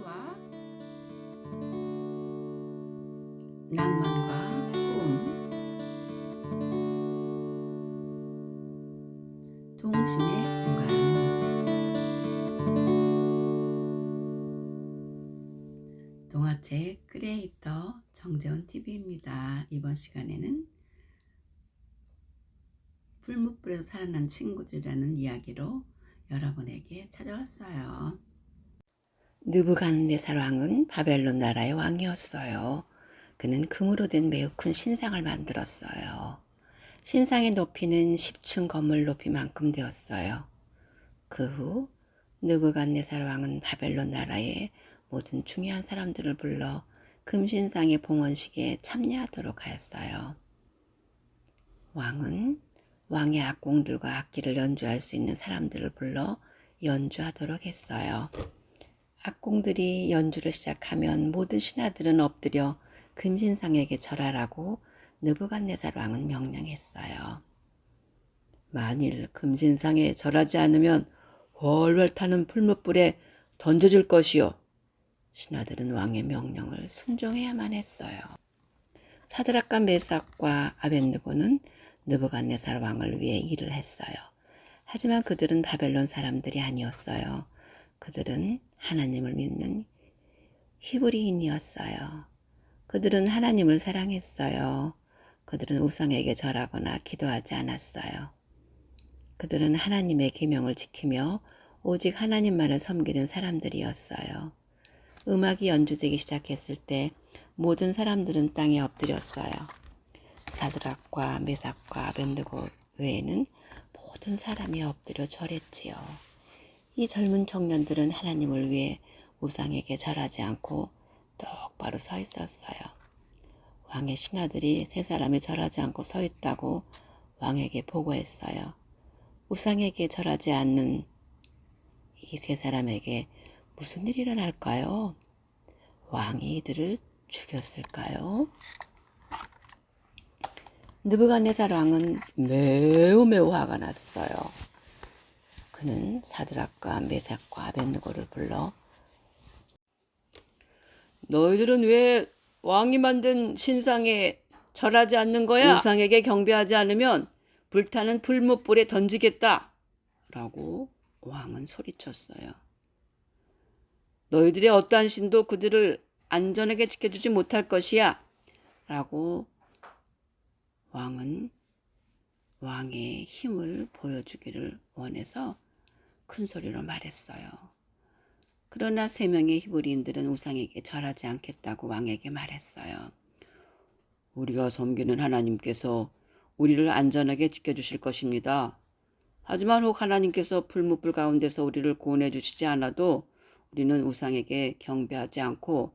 미와 낭만과 꿈 동심의 공간 동화책 크리에이터 정재원 TV입니다. 이번 시간에는 풀무불에서 살아난 친구들이라는 이야기로 여러분에게 찾아왔어요. 느부갓네살 왕은 바벨론 나라의 왕이었어요. 그는 금으로 된 매우 큰 신상을 만들었어요. 신상의 높이는 10층 건물 높이만큼 되었어요. 그 후 느부갓네살 왕은 바벨론 나라의 모든 중요한 사람들을 불러 금신상의 봉헌식에 참여하도록 하였어요. 왕은 왕의 악공들과 악기를 연주할 수 있는 사람들을 불러 연주하도록 했어요. 악공들이 연주를 시작하면 모든 신하들은 엎드려 금신상에게 절하라고 느부갓네살 왕은 명령했어요. 만일 금신상에 절하지 않으면 훨훨 타는 풀무불에 던져줄 것이요. 신하들은 왕의 명령을 순종해야만 했어요. 사드락과 메삭과 아벤느고는 느부갓네살 왕을 위해 일을 했어요. 하지만 그들은 바벨론 사람들이 아니었어요. 그들은 하나님을 믿는 히브리인이었어요. 그들은 하나님을 사랑했어요. 그들은 우상에게 절하거나 기도하지 않았어요. 그들은 하나님의 계명을 지키며 오직 하나님만을 섬기는 사람들이었어요. 음악이 연주되기 시작했을 때 모든 사람들은 땅에 엎드렸어요. 사드락과 메삭과 아벤드고 외에는 모든 사람이 엎드려 절했지요. 이 젊은 청년들은 하나님을 위해 우상에게 절하지 않고 똑바로 서 있었어요. 왕의 신하들이 세 사람이 절하지 않고 서 있다고 왕에게 보고했어요. 우상에게 절하지 않는 이 세 사람에게 무슨 일이 일어날까요? 왕이 이들을 죽였을까요? 느부갓네살 왕은 매우 매우 화가 났어요. 그는 사드락과 메삭과 아벤느고를 불러 너희들은 왜 왕이 만든 신상에 절하지 않는 거야? 우상에게 경배하지 않으면 불타는 불못불에 던지겠다. 라고 왕은 소리쳤어요. 너희들의 어떠한 신도 그들을 안전하게 지켜주지 못할 것이야. 라고 왕은 왕의 힘을 보여주기를 원해서 큰 소리로 말했어요. 그러나 세 명의 히브리인들은 우상에게 절하지 않겠다고 왕에게 말했어요. 우리가 섬기는 하나님께서 우리를 안전하게 지켜주실 것입니다. 하지만 혹 하나님께서 불무불 가운데서 우리를 구원해 주시지 않아도 우리는 우상에게 경배하지 않고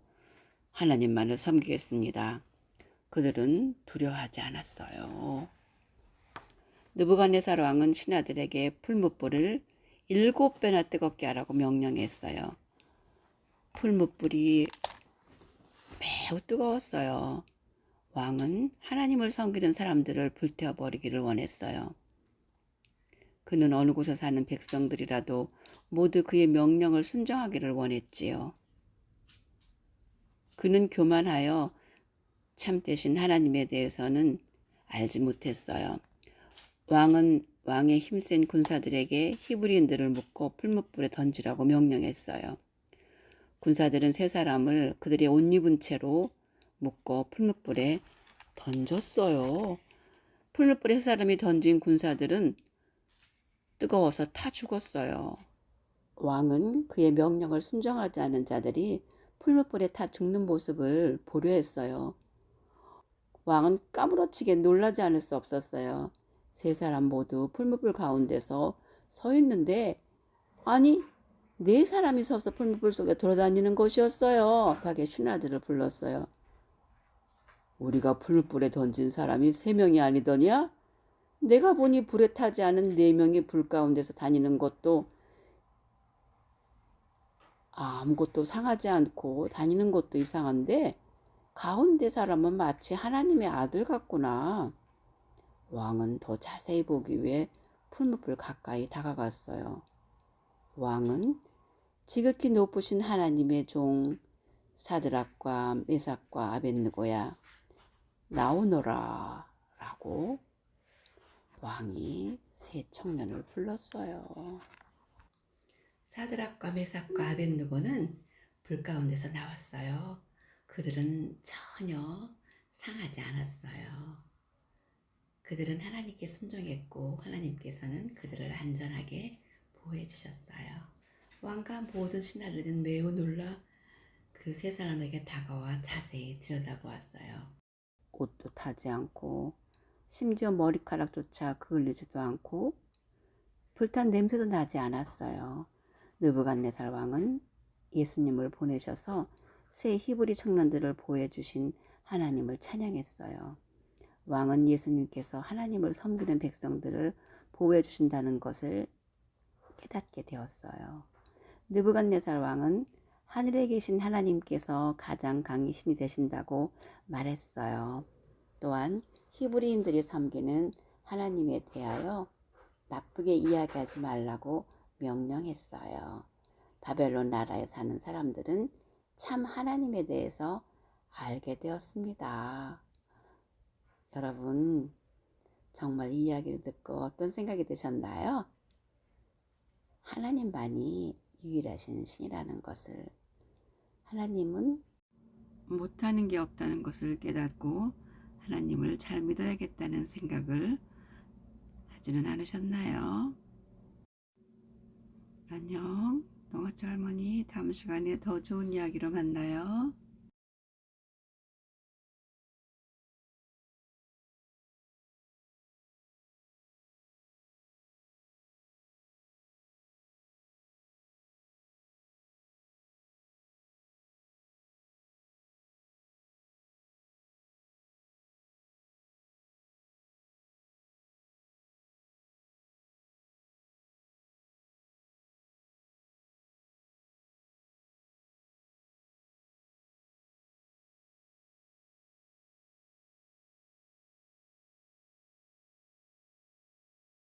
하나님만을 섬기겠습니다. 그들은 두려워하지 않았어요. 느부갓네살 왕은 신하들에게 풀무불을 일곱 배나 뜨겁게 하라고 명령했어요. 풀무불이 매우 뜨거웠어요. 왕은 하나님을 섬기는 사람들을 불태워 버리기를 원했어요. 그는 어느 곳에 사는 백성들이라도 모두 그의 명령을 순종하기를 원했지요. 그는 교만하여 참되신 하나님에 대해서는 알지 못했어요. 왕은 왕의 힘센 군사들에게 히브리인들을 묶고 풀무불에 던지라고 명령했어요. 군사들은 세 사람을 그들의 옷 입은 채로 묶고 풀무불에 던졌어요. 풀무불에 세 사람이 던진 군사들은 뜨거워서 타 죽었어요. 왕은 그의 명령을 순종하지 않은 자들이 풀무불에 타 죽는 모습을 보려 했어요. 왕은 까무러치게 놀라지 않을 수 없었어요. 세 사람 모두 풀무불 가운데서 서 있는데 아니 네 사람이 서서 풀무불 속에 돌아다니는 것이었어요. 가게 신하들을 불렀어요. 우리가 풀무불에 던진 사람이 세 명이 아니더냐? 내가 보니 불에 타지 않은 네 명이 불 가운데서 다니는 것도 아무것도 상하지 않고 다니는 것도 이상한데 가운데 사람은 마치 하나님의 아들 같구나. 왕은 더 자세히 보기 위해 풀무불 가까이 다가갔어요. 왕은 지극히 높으신 하나님의 종 사드락과 메삭과 아벤느고야 나오너라 라고 왕이 세 청년을 불렀어요. 사드락과 메삭과 아벤느고는 불 가운데서 나왔어요. 그들은 전혀 상하지 않았어요. 그들은 하나님께 순종했고 하나님께서는 그들을 안전하게 보호해 주셨어요. 왕과 모든 신하들은 매우 놀라 그 세 사람에게 다가와 자세히 들여다보았어요. 옷도 타지 않고 심지어 머리카락조차 그을리지도 않고 불탄 냄새도 나지 않았어요. 느부갓네살 왕은 예수님을 보내셔서 새 히브리 청년들을 보여주신 하나님을 찬양했어요. 왕은 예수님께서 하나님을 섬기는 백성들을 보호해 주신다는 것을 깨닫게 되었어요. 느부갓네살 왕은 하늘에 계신 하나님께서 가장 강히 신이 되신다고 말했어요. 또한 히브리인들이 섬기는 하나님에 대하여 나쁘게 이야기하지 말라고 명령했어요. 바벨론 나라에 사는 사람들은 참 하나님에 대해서 알게 되었습니다. 여러분, 정말 이 이야기를 듣고 어떤 생각이 드셨나요? 하나님만이 유일하신 신이라는 것을 하나님은 못하는 게 없다는 것을 깨닫고 하나님을 잘 믿어야겠다는 생각을 하지는 않으셨나요? 안녕. 동아치 할머니 다음 시간에 더 좋은 이야기로 만나요.